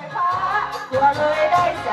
สายฟ้าตัวเลยได้ใจ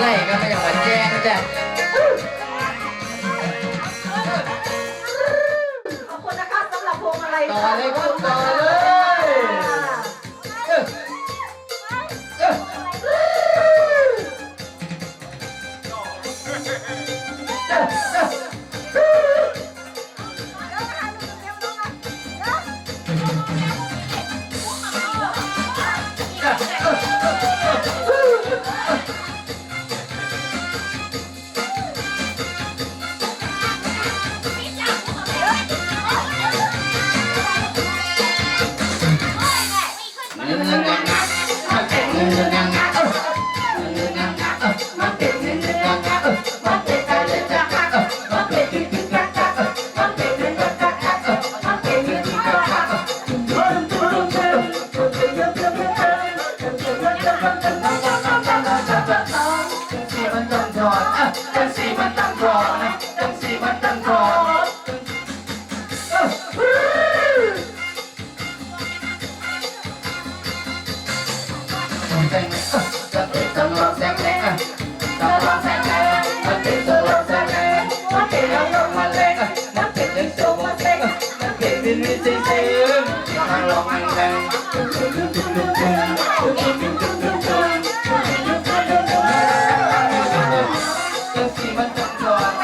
ไหก็ไม่ขอแจ้งจ้ะขอบคุณนะคะสำหรับพวงอะไรยต่อเลย จังสีมันต้องอดอะจังสีมันต้องอดนะจังสีมันต้องอดแสงเลยจะติดตลอดแสงเลยอะตลอดแสงเลยจะติดตลอดแสงเลยมันติดแล้วลงมาเลยอะมันติดเลยโซ่มาเต็งอะมันติดเป็นวิเศษเต็มทางลองมันแรง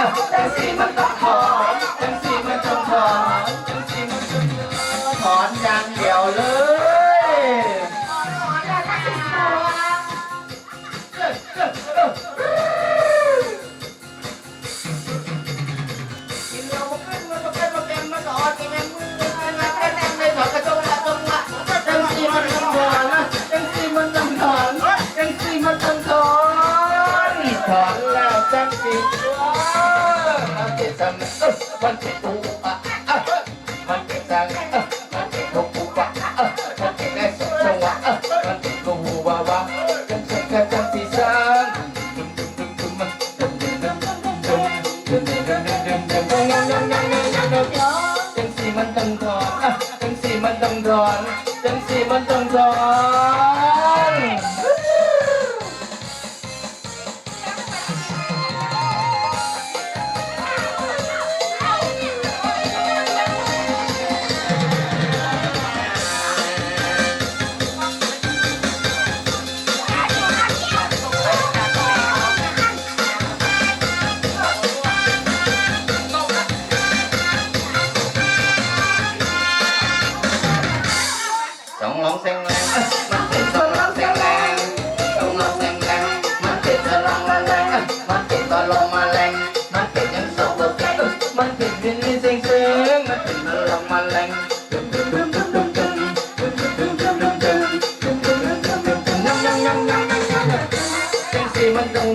i see what the call. 万劫不啊啊，万劫难。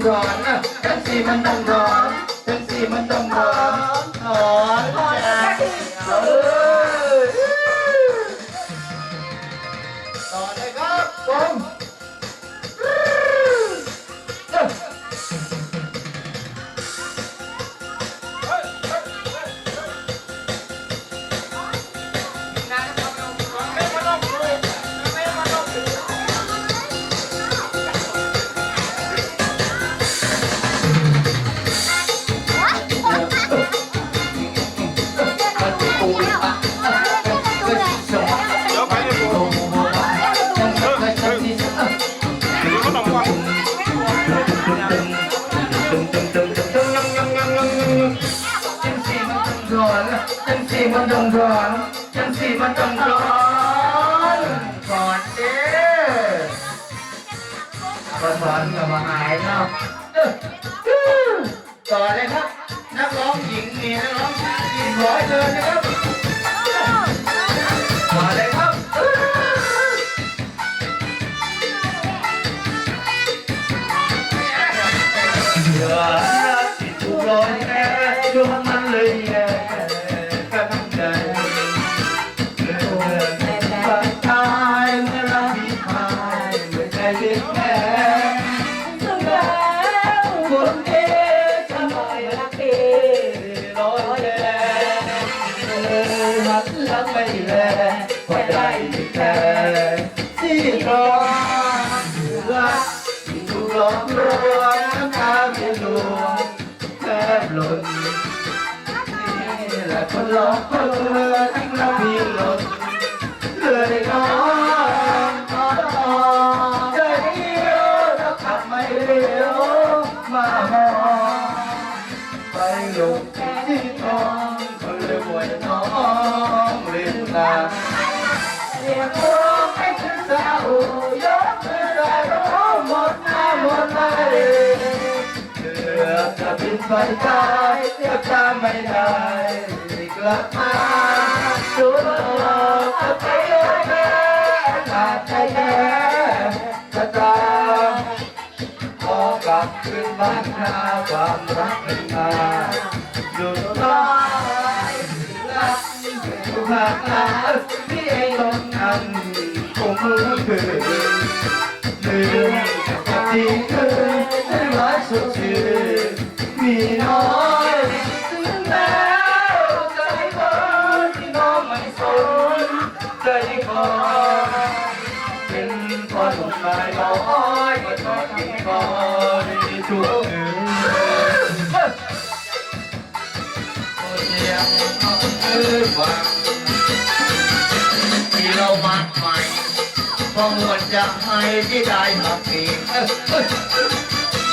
ร้อนนะแท็กซี่มันต้องร้อนแท็กซี่มันต้องร้อน สอนจังสีมันต้องสอนสอนเด้อพอสอนก็มาหายเนาะเอ้อต่อเลยครับ นักร้องหญิงมีนักร้องชายหญิงร้อยเดินนะครับ อกลวงน้ำตาไม่ลวงแทบหล่นนี่แหละคนหลอกคนลวง ไปตายเกือบจะไม่ได้กลับมาสุดหลอกไปเลยแม่ขาดใจแท้จะตามขอกลับคืนบ้านนาความรักเป็นมาหยุดร้อยรักทุกภาคลาที่เองลงทันคงรู้คือลืมกับที่เคย ทุกคืนโอ้เสียงเอ้ยว่าที่เรามัดใหม่พอหมดจะให้ที่ได้หักเองเอ้ย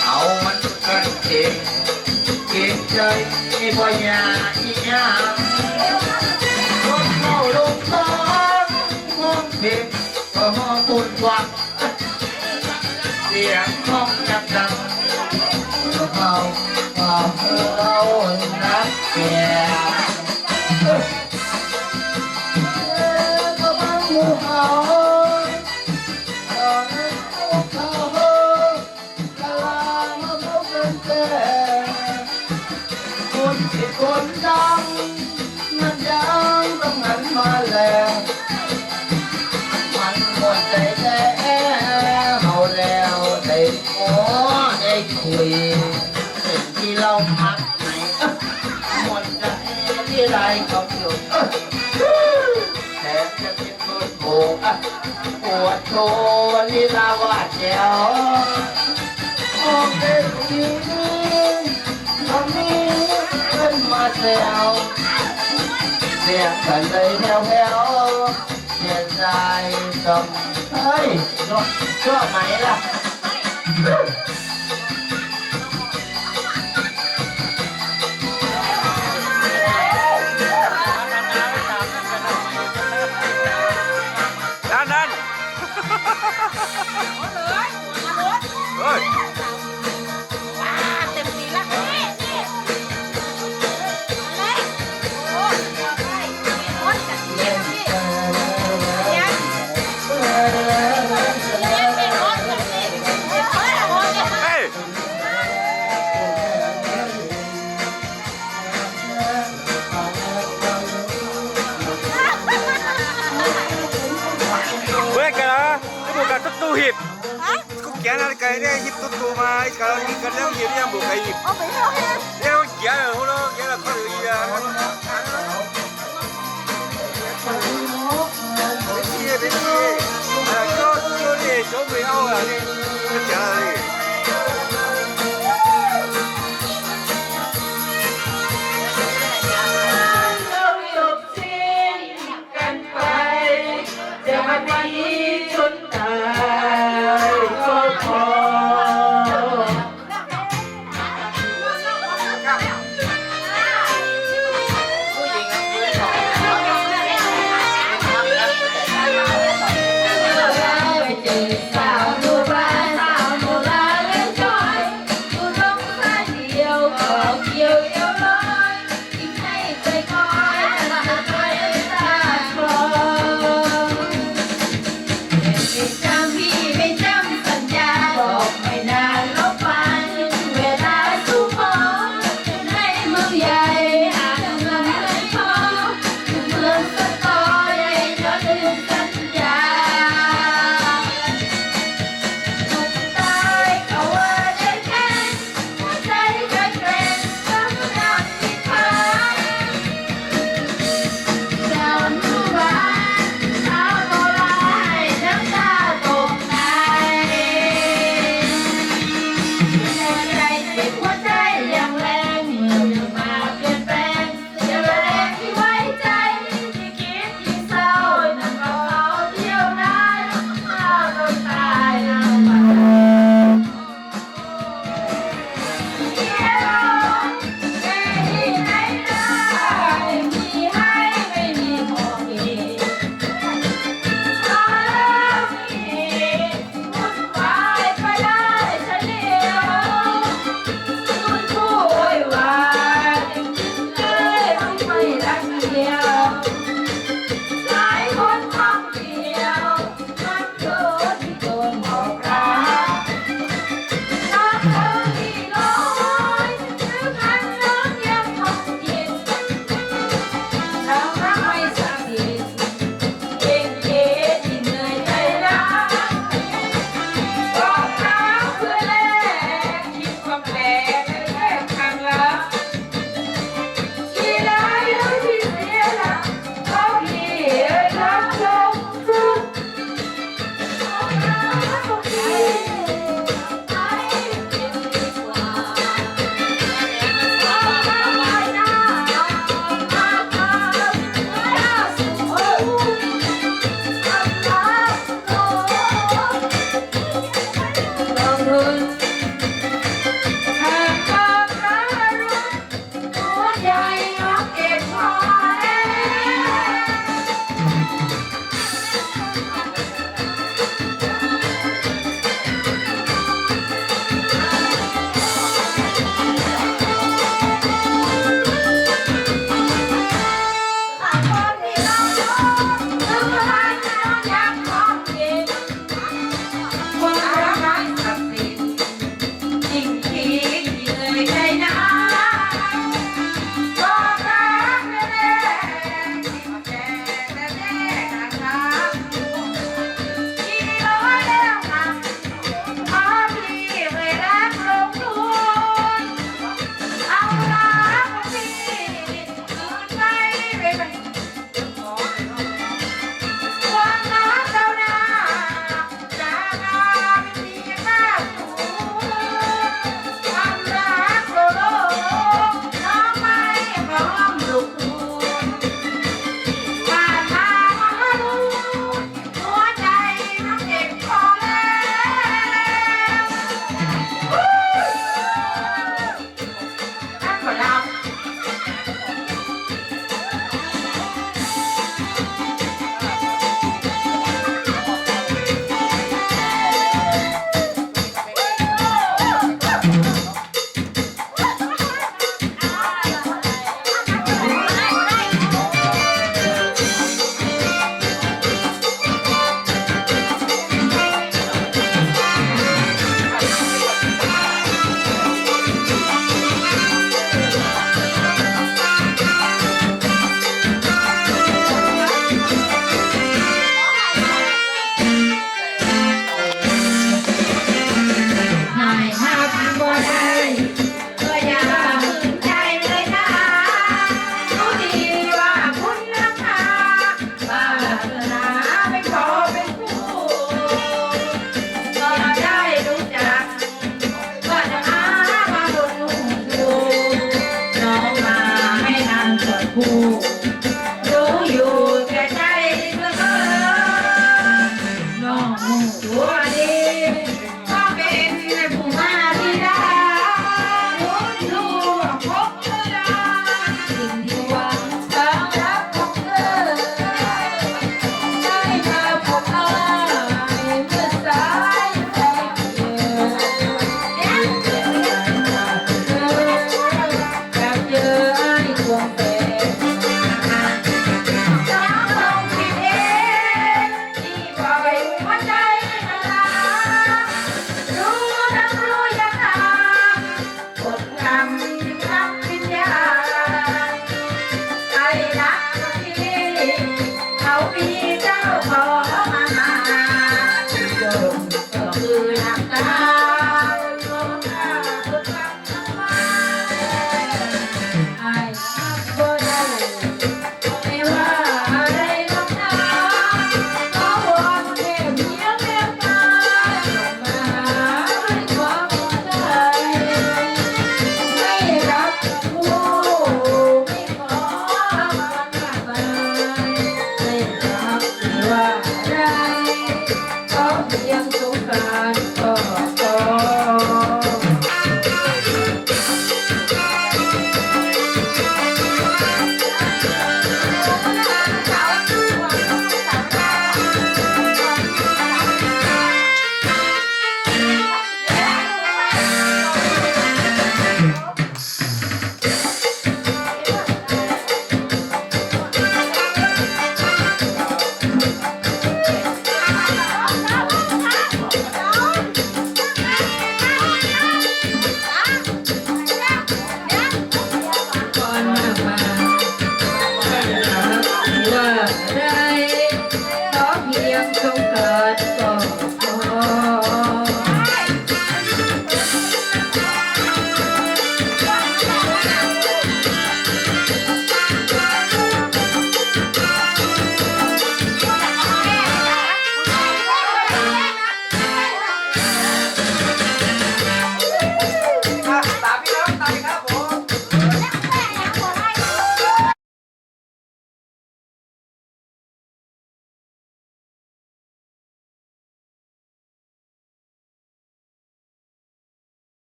เอ้ามันกันเองเก่งใจพอยาอีหยังคนเข้าลงท้องห้องเพลงก็ห้องปุ่นวัก เสียงห้องยับดังเอาเอาเอานักแก่ หมดใจที่ไรเขาหยุดแถมจะเป็นคนโบกอะปวดโชว์ลีลาวาดแจ๋วมองเป็นทีตอนนี้ขึ้นมาแซวเสียงกันเลยแผ่วๆเสียใจจำเฮ้ยชอบไหมล่ะ บุกกันตุ๊ตู้หิบฮะกูแกนั่นไก่เนี่ยหิบตุ๊ตู้มาไอ้กันหิบกันแล้วหิบเนี่ยบุกไก่หิบเอาไปเท่าไหร่เนี่ยมันแกเลยหัวเราะแกเลยก็เลยอะเป็นที่เป็นที่อะโจ้โจ้นี่โจ้ไม่เอาอะนี่เป็นแกเ